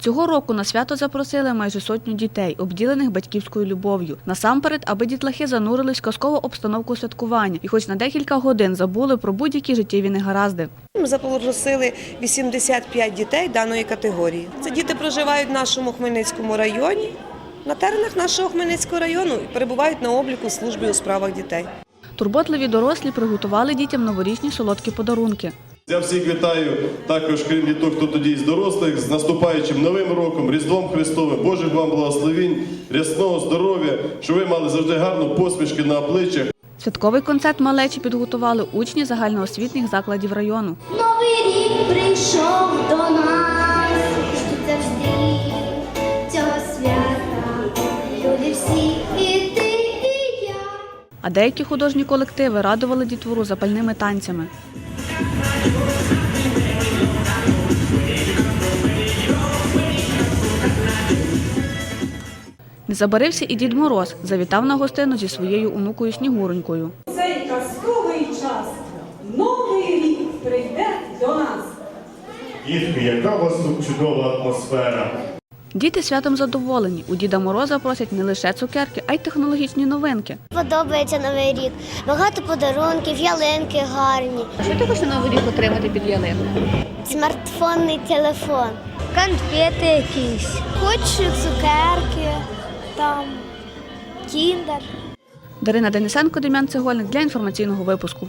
Цього року на свято запросили майже сотню дітей, обділених батьківською любов'ю. Насамперед, аби дітлахи занурились в казкову обстановку святкування і хоч на декілька годин забули про будь-які життєві негаразди. Ми запросили 85 дітей даної категорії. Це діти проживають в нашому Хмельницькому районі, на теренах нашого Хмельницького району і перебувають на обліку в службі у справах дітей. Турботливі дорослі приготували дітям новорічні солодкі подарунки. Я всіх вітаю також, крім діток, хто тоді з дорослих, з наступаючим новим роком, Різдвом Христовим, Божих вам благословінь, рясного здоров'я, щоб ви мали завжди гарну посмішки на обличчях. Святковий концерт малечі підготували учні загальноосвітніх закладів району. Новий рік прийшов до нас, що завжди цього свята. Люди всі і ти, і я. А деякі художні колективи радували дітвору запальними танцями. Не забарився і Дід Мороз, завітав на гостину зі своєю онукою Снігуронькою. цей казковий час новий рік прийде до нас. Дітки, яка у вас тут чудова атмосфера. Діти святом задоволені. У Діда Мороза просять не лише цукерки, а й технологічні новинки. Подобається новий рік. Багато подарунків, ялинки гарні. А що ти хочеш новий рік отримати під ялинку? Смартфонний телефон. Конфети якісь. Хочу цукерки, там кіндер. Дарина Денисенко, Дем'ян Цегольник для інформаційного випуску.